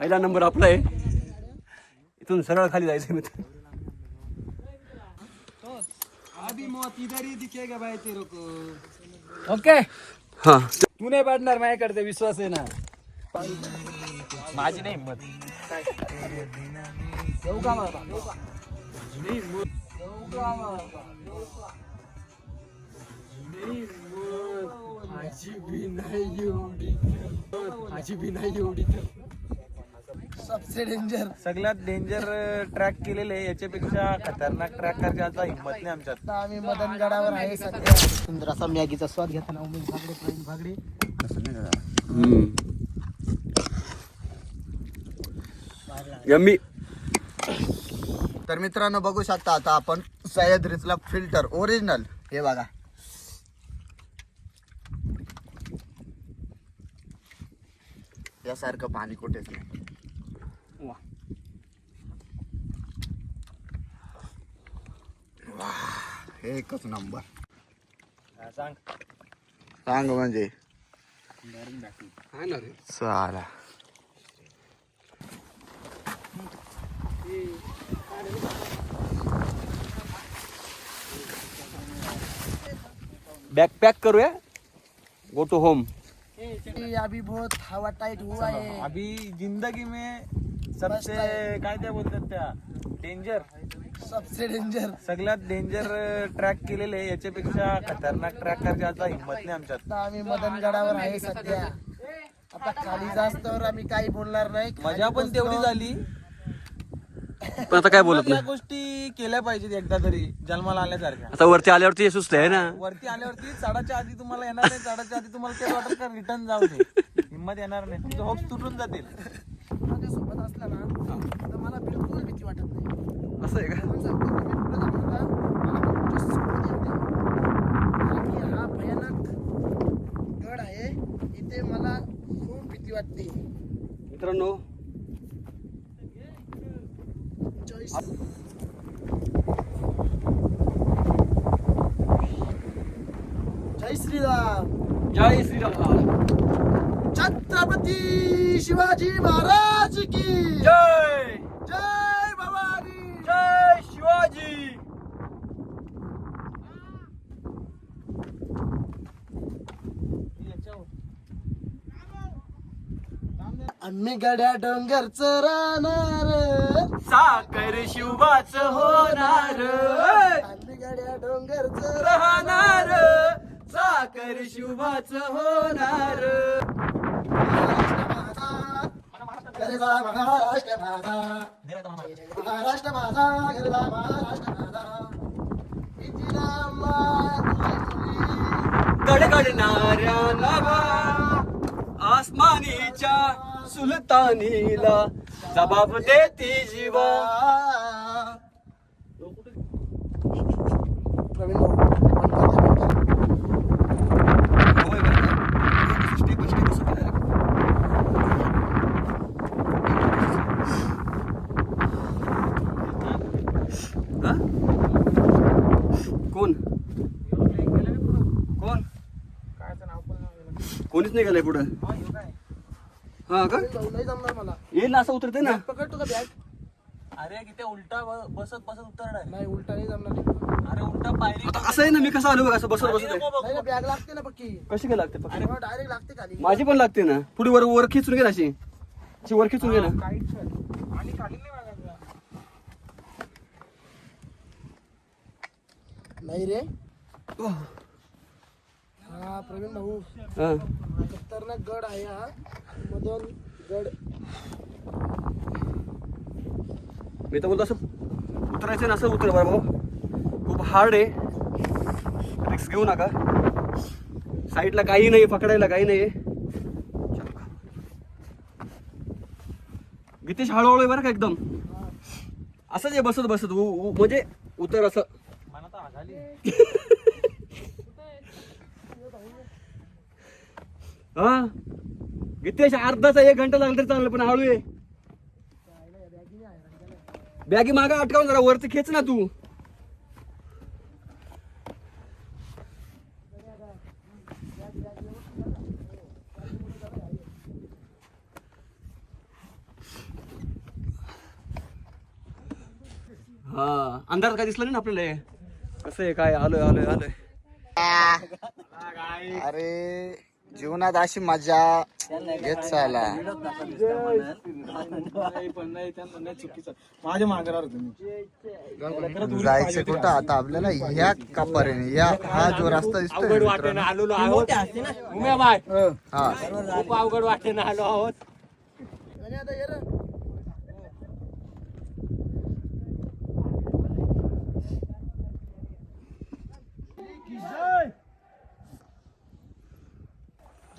पहिला नंबर आपला आहे इथून सरळ खाली जायचं मित्र अभी मौत इधर ही दिखेगा भाई तेरे को ओके हा तू नाही पाडणार माझ्याकडे विश्वास आहे ना माझी नाही हिंमत येऊ का मला येऊ का? येऊ का मला? येऊ का? नाही हिंमत. माझी भी नाही एवढी माझी भी नाही एवढी सबसे डेंजर सगळ्यात डेंजर ट्रॅक केलेले याच्यापेक्षा खतरनाक ट्रॅक करायचा हिंमत नाही आमच्यात. आम्ही मदनगडावर आहे सध्या. सुंदर असा मॅगीचा स्वाद घेताना उमेश भागडे प्रवीण भागडे. यम्मी. तर मित्रांनो बघू शकता आता आपण सह्याद रिचला फिल्टर ओरिजिनल हे बघा. यासारखं पाणी कुठेच नाही एकच नंबर सांग. सांग म्हणजे. चाला. बॅग पॅक करूया? गो टू होम अभी बहुत हवा टाइट हुआ है. अभी जिंदगी में सबसे काय त्या बोलतात त्या? डेंजर सबसे डेंजर सगळ्यात डेंजर ट्रॅक केलेले याच्यापेक्षा खतरनाक ट्रॅक करायचा हिंमत नाही आमच्यात. आता आम्ही मदनगडावर आहे सध्या. आता खाली जास्तवर आम्ही काही बोलणार नाही. मजा पण तेवढी झाली. पण आता काय बोलत या नाही? गोष्टी केल्या पाहिजेत एकदा तरी. जन्माला आल्यासारख्या. आता वरती आल्यावरती हे सुचत आहे ना? वरती आल्यावरती चढाच्या आधी तुम्हाला येणार नाही. चढाच्या आधी तुम्हाला ते वाटत का रिटर्न जाऊ दे. हिंमत येणार नाही. तुमचे होप्स तुटून जातील. माझ्यासोबत असला ना तर मला बिलकुल भीती वाटत नाही. असं आहे का? हा भयानक गड आहे इथे मला खूप भीती वाटते. मित्रांनो जय श्रीराम. जय श्रीराम. छत्रपती शिवाजी महाराज की. जय! जय! शिवाजी आम्ही गड्या डोंगरच राहणार साखर शिवाच होणार. आम्ही गड्या डोंगरच राहणार. साखर शिवाच होणार. गरबा महाराष्ट्र माझा महाराष्ट्र माझा गरबा महाराष्ट्र माझा गडगडणाऱ्या नभा आसमानीच्या सुलतानीला जबाब देती जीवा प्रवीण भाऊ हा? कोण कोण कोणीच नाही गेलंय पुढं. हा का? प्रवीण भाऊ नाही जमणार मला येईल ना असं उतरते ना? पकडतो का बॅग अरे किती उलटा बसत बसत उतरणार नाही उलटा नाही जमणार. अरे उलटा पायरी आता असं आहे ना मी कसं आलो बघ असं बसत बसत बॅग लागते ना पक्की. कशी काय लागते पकड? डायरेक्ट लागते खाली. माझी पण लागते ना. पुढे वर वर खिचून घे ना अशी. अशी वर खिचून घे ना. आणि खाली. नाही रे. हा प्रवीण भाऊ. हा. खतरनाक गड आहे हा. मदन गड. मी तर बोलतो असं उतरायचं ना असं उतर बरं भाऊ. खूप हार्ड आहे. रिक्स घेऊ नका. साईडला काही नाही पकडायला काही नाही. गीतेश हळूहळू आहे बरं का एकदम. असंच आहे बसत बसत. म्हणजे उतर असं. हा? गितेश अर्धाचा एक घंटा लागला तरी चांगलं पण हळू ये. बॅगी मागा अटकावून जरा वरती खेच ना तू. हा अंधारात काय दिसलं नाही ना आपल्याला कसं आहे काय? आलोय आलोय आलोय. अरे. जीवनात अशी मजा घेत चाला. माझ्या मागे राहा तुम्ही जायचं कुठं? आता आपल्याला ह्या कापारीने या हा जो रस्ता दिसतोय ना मित्रांनो, आलेलो आहोत. उम्या बाय. हा. खूप अवघड वाटेनं आलो आहोत. आणि आता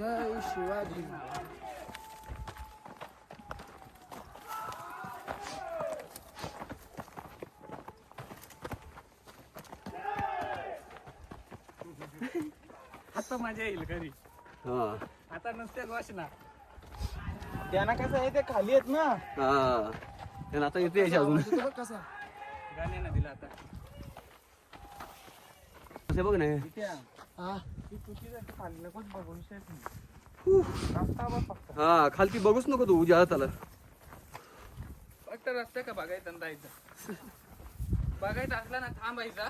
जय शिवाजी. आता मजा येईल घरी. हा. आता नसतेच वाचना त्यांना कसं आहे ते खाली आहेत ना. हा. आता येते अजून. कसा गाण्यानं असं बघ ना. हा. हा खालती बघूच नको तू उद्या आला फक्त रस्ता का बघायचा जायचं? बघायचा असला ना थांबायचा.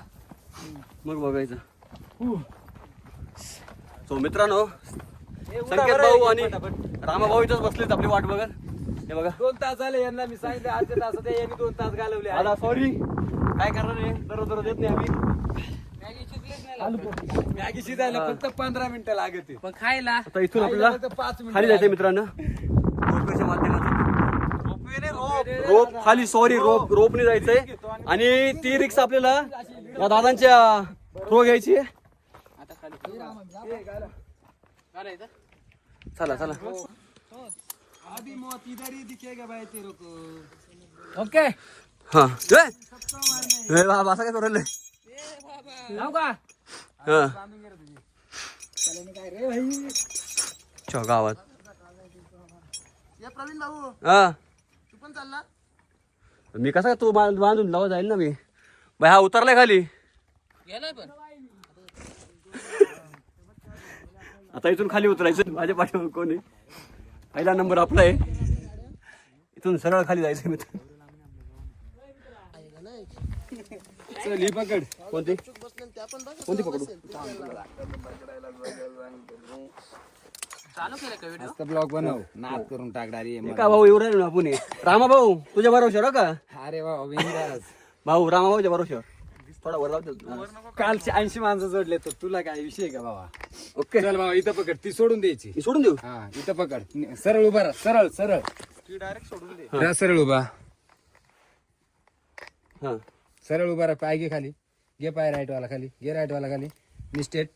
मग बघायचं. सो मित्रांनो संकेत भाऊ आणि रामा भाऊ इथंच बसलेत आपली वाट बघत. हे बघा. दोन तास झाले यांना मी सांगितले आजच्या तासात यांनी दोन तास घालवले. आता सॉरी काय करणार आहे? दररोज दररोज येत नाही आम्ही मॅगी शिजलीच नाही लवकर. मॅगी शिजायला फक्त पंधरा मिनिटं लागते. पण खायला? आता इथून आपल्याला फक्त पाच मिनिटं खाली जायचंय मित्रांनो. रोपवेच्या माध्यमातून. रोप रोप. खाली सॉरी रोप. रोपने जायचंय. आणि ती रिक्स आपल्याला या दादांच्या थ्रो घ्यायची आहे. आता खाली घालायचं चला चला. अभी मौत इधर ही दिखेगा भाई तेरे को. ओके. हा. ए! ए बाबा असं काय करू राहिले? का? हा. गावात. ये प्रवीण भाऊ हा. तू पण चालला? मी कसा तो बांध- बांधून लावा जाईल ना मी. बाई हा उतरलाय खाली. गेलाय पण. आता इथून खाली उतरायचं माझ्या पाठीवर कोणी पहिला नंबर आपला आहे. इथून सरळ खाली जायचं मित्र चल ही पकड. कोणती? कोणती पकडू? चालू केलं का व्हिडिओ मस्त ब्लॉग बनव. नाद करून टाक डारी हे का भाऊ एवढं ना पुणे रामा भाऊ तुझ्या बरोबर का? अरे वा बिंदास भाऊ रामा भाऊच्या बरोबर थोडा वर राहतो कालचे ऐंशी माणसं जोडले तर तुला काय विषय का बाबा ओके. चल बाबा इथं पकड. ती सोडून द्यायची. सोडून देऊ? हा इथं पकड. सरळ उभा राहा सरळ सरळ. डायरेक्ट सोडून दे. सरळ उभा. हा. सरळ उभा राहा पाय घे खाली. घे पाय राईट वाला खाली. घे राईट वाला खाली. निस्टेट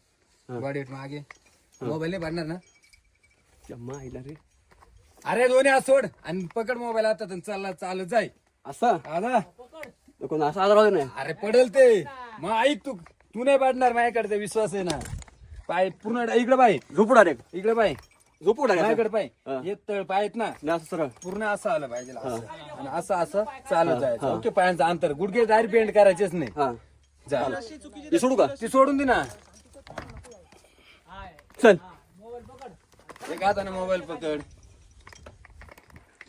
बॉडी मागे. मोबाईल नाही पाडणार ना? जम्मा आईला रे. अरे दोन्ही हात सोड. आणि पकड मोबाईल आता आणि चालला चालत जाय. असं? आला. कोण असं आजार होते नाही? अरे पडेल ते. मग ऐक तू तू नाही पाडणार माझ्याकडे विश्वास आहे ना. पाय पूर्ण इकडे पाय. झोपू डायरेक्ट इकडे पाय. झोपू डायरेक्ट माझ्याकडे पाय. हे. तळ पाय आहेत ना. नाही असं सरळ. पूर्ण असं आलं पाहिजे. असं. आणि असं असं चालत जायचं. ओके पायांचं अंतर. गुडघे दारी पेंट करायचेच नाही. हा. जा. सोडू का? ती सोडून दे ना. चल. एक हाताने मोबाईल पकड.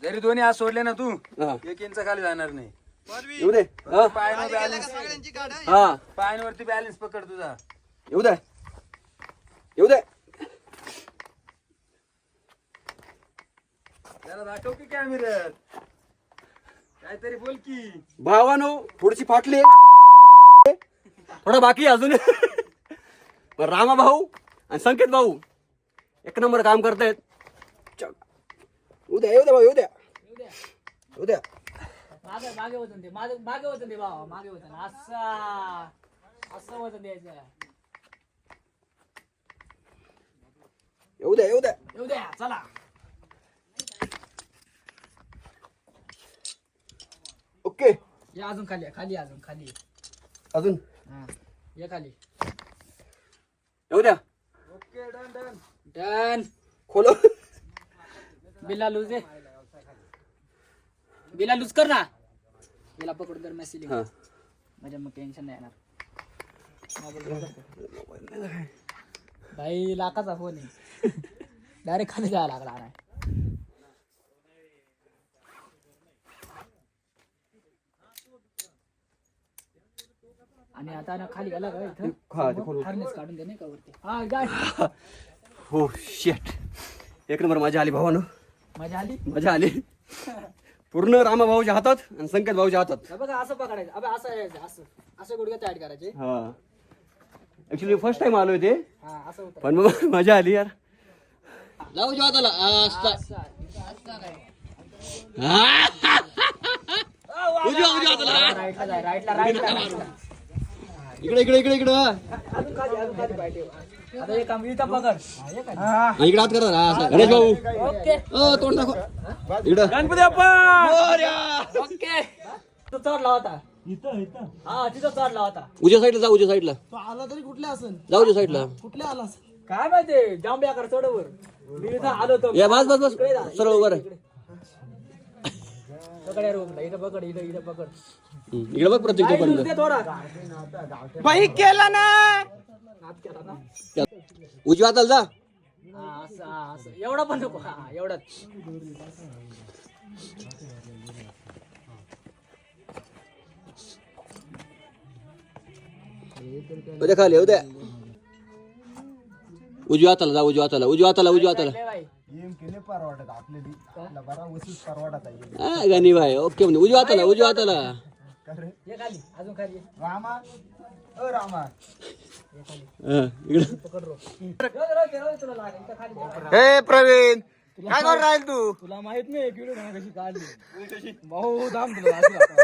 जरी दोन्ही हात सोडले ना तू हा. एक इंच खाली जाणार नाही. येऊ दे. हा. पायावर बॅलन्स हा? पायांवरती बॅलन्स पकड तुझा. येऊ दे. येऊ दे. त्याला दाखव की कॅमेऱ्यात काहीतरी बोल की. भावानो थोडीशी फाटली थोडा बाकी अजून. पण रामा भाऊ आणि संकेत भाऊ एक नंबर काम करतायत. चल. येऊ द्या येऊ द्या भाऊ येऊ द्या. येऊ द्या. मागे मागे वजन दे मागे मागे वजन दे बाबा मागे वजन. असा असं वजन द्यायचं. येऊ द्या येऊ द्या. येऊ द्या चला. ओके. या अजून खाली या, खाली या अजून खाली. अजून. ये खाली. येऊ द्या. डन खोलो. बिल्ला लूज दे बिल्ला लूज कर ना. बिला पकडून तर मेसेज हा. म्हणजे मग टेन्शन नाही येणार. भाई लाखाचा फोन आहे. डायरेक्ट खाली जायला लागला नाही. आणि आता ना खाली गेला का इथं? हा ते हार्नेस काढून दे नाही का वरती? हा गाय हो शेट एक नंबर मजा आली भावानं. मजा आली? मजा आली. पूर्ण रामा भाऊच्या हातात आणि संकेत भाऊच्या हातात. हा बघा असं पकडायचं. अबे असं यायचं असं. असं ऍड करायचे. हा. ऍक्च्युली फर्स्ट टाइम आलोय ते. हा असं होतं. पण मग मजा आली यार. जाऊ जेव्हा त्याला. उजव्या उजव्या हाताला राईटला जाय राईटला राईटला. इकडे इकडे इकडे इकडे हा. आता हा, हे? इकडे हात करा हा. गणेश भाऊ. ओके. अ, तोंड दाखव. इकडं. गणपती ओके. तो चढला होता. हा तिथं चढला होता. उजव्या साईडला जा उजव्या साईडला तो आला तरी कुठल्या असेल? जा उजव्या साईडला कुठल्या आला काय माहिती जांभ्याकर चढवर. मी इथं आलो तो या बस बस बस. सरळ उभं राह. पकड या रूमला इथं पकड इथं इथं पकड. हम्म, इकडे बघ प्रत्येक तोपर्यंत. थोडा. बाई केला ना. हात केला ना. उजव्या हाताला जा. हा असं हा, असं. एवढा पण नको. हा एवढाच. उद्या खाली उद्या. उजव्या हाताला जा उजव्या हाताला उजव्या हाताला उजव्या हाताला. लय बाई. परवडत आपल्याला. बरा वसूस परवडत आहे. हा गणी भाई ओके म्हणजे उजव्या हाताला उजव्या हाताला ये खाली अजून खाली. ये. रामा अ रामा. हा, इकडं. तुला लागेल इथं खाली जा. हे प्रवीण काय करून राहील तू? तुला माहीत नाही किडू कशी काढली. भाऊ तुला आता.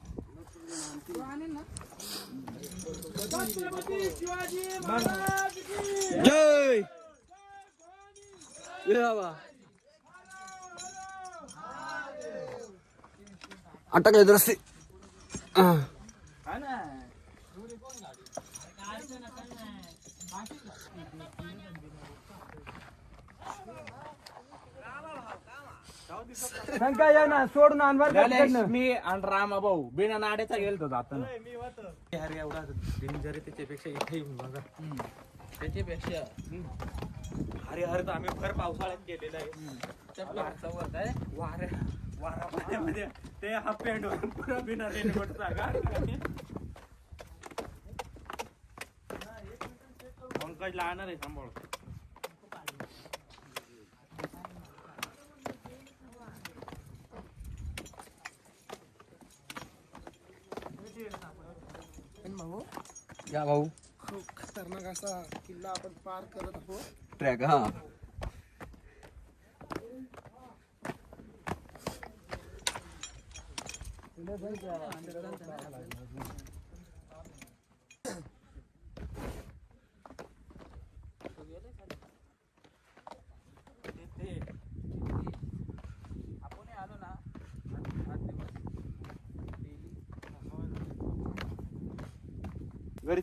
बाबा अटकले रस्ते सोडून आणणार मी आणि रामा भाऊ बिना नाड्याचा गेलतो जाताना. अरे एवढा डेंजर आहे त्याच्यापेक्षा इथे येऊन बघा. त्याच्यापेक्षा अरे अरे तर आम्ही भर पावसाळ्यात गेलेला आहे. वाऱ्या वारा पाण्यामध्ये. ते हाफ पॅन्ट वर पुरा बिना रेनकोटचा का पंकज लहाणार आहे सांभाळ या भाऊ? खूप खतरनाक असा किल्ला आपण पार करत आहोत. ट्रॅक हा.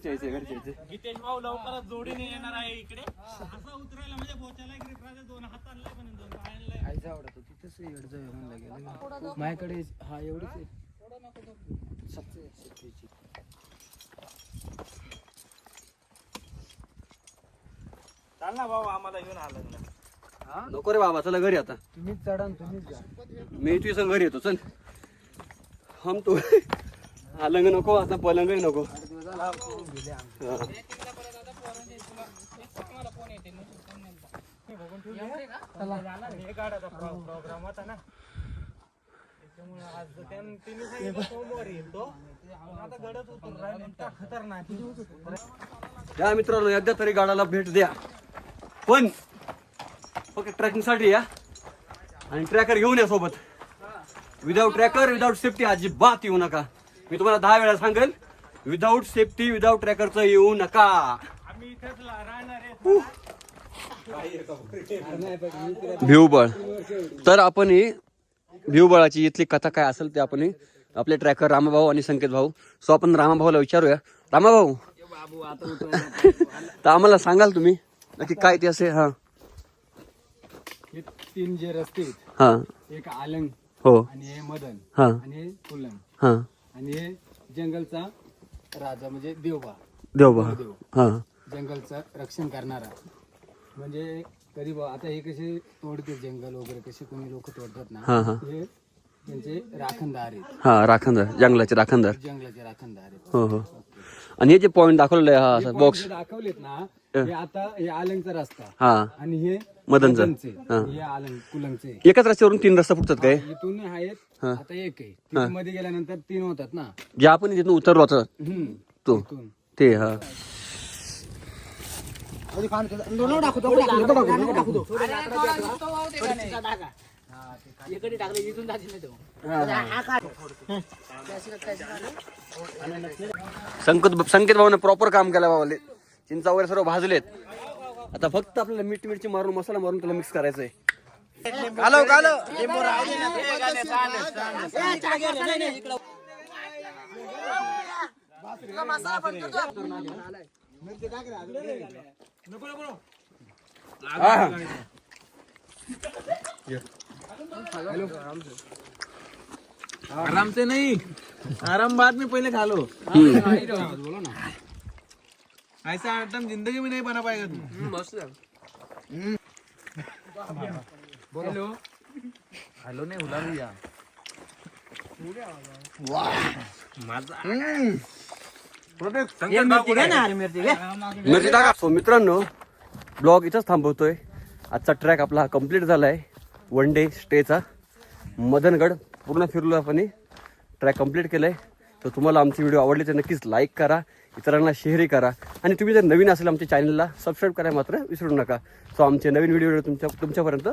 घरी यायचंय घरी यायचंय गीतेश भाऊ लवकरच जोडीने येणार आहे इकडे. असं उतरायला म्हणजे पोचायला एक रिफ्राचे दोन हात आणलाय पण दोन पाय आणलाय. आईचा आवडतो तिथेच येड जाऊ म्हणलं गेलं माझ्याकडे हा एवढीच आहे. सत्य सत्याची. चाल ना भाऊ आम्हाला घेऊन आलं नको रे बाबा चला घरी आता. तुम्हीच चढा आणि तुम्हीच जा. मी तुझ्या संग घरी येतो चल. हम तो. अलंग नको आता पलंगही नको. हा. प्रोग्राम होता ना त्यामुळे आज सांगितलं सोमवारी आता उतरून खतरनाक या मित्रांनो एकदा तरी गाडाला भेट द्या. पण फक्त ट्रॅकिंगसाठी या. आणि ट्रॅकर घेऊन या सोबत. विदाऊट ट्रॅकर विदाऊट सेफ्टी अजिबात येऊ नका. मी तुम्हाला दहा वेळा सांगेल विदाऊट सेफ्टी विदाऊट ट्रॅकरचं येऊ नका. भिवबळ. तर आपण ही भिवबळाची इथली कथा काय असेल ते आपण आपले ट्रॅकर रामाभाऊ आणि संकेत भाऊ. सो आपण रामाभाऊला विचारूया. रामाभाऊ. तर आम्हाला सांगाल तुम्ही नक्की काय ते असे हा. हे तीन जे रस्ते आहेत हा. एक आलंग हो. आणि हे मदन हा. आणि हे हा. आणि हे जंगलचा राजा म्हणजे देवबा. देवबा. हा. जंगलचं रक्षण करणारा. म्हणजे कधी बा- आता हे कसे तोडते जंगल वगैरे कसे कोणी लोक तोडतात ना हा त्यांचे राखणदार आहेत. हा राखणदार जंगलाचे राखणदार. जंगलाचे राखणदार आहेत. हो हो. आणि हे जे पॉइंट दाखवलेलं आहे हा असा हे बॉक्स जे दाखवलेत ना हे. आता हे आलंगचा रस्ता. हा. आणि हे मदनचा. मदनचे. हा. हे आलंग कुलंगचे. एकाच रस्त्यावरून तीन रस्ता फुटतात काय? इथून आहेत आता एक आहे. तिथे मध्ये गेल्यानंतर तीन होतात ना. जे आपण तिथून उतरलो आता. हम्म. तो. इथून. ते हा. संकेत संकेत भाऊने प्रॉपर काम केलं बाबाले चिंचा वगैरे सर्व भाजलेत. आता फक्त आपल्याला मीठ मिरची मारून मसाला मारून त्याला मिक्स करायचं आहे आराम से नहीं आराम बाद में पहले खा लो। बोलो ना ऐसा आइटम जिंदगी में नहीं बना पाएगा तू। बोलो. हेलो नहीं हुला भैया मिरची टाका. सो मित्रांनो ब्लॉग इथंच थांबवतोय. आजचा ट्रॅक आपला हा कंप्लीट झाला आहे वन डे स्टेचा मदनगड पूर्ण फिरलो आपण ट्रॅक कंप्लीट केलं आहे तर तुम्हाला आमची व्हिडिओ आवडली तर नक्कीच लाईक करा. इतरांना शेअरही करा. आणि तुम्ही जर नवीन असेल आमच्या चॅनलला सबस्क्राईब करायला मात्र विसरू नका. सो आमचे नवीन व्हिडिओ तुमच्या तुमच्यापर्यंत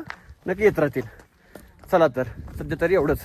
नक्की येत राहतील. चला तर सध्या तरी एवढंच.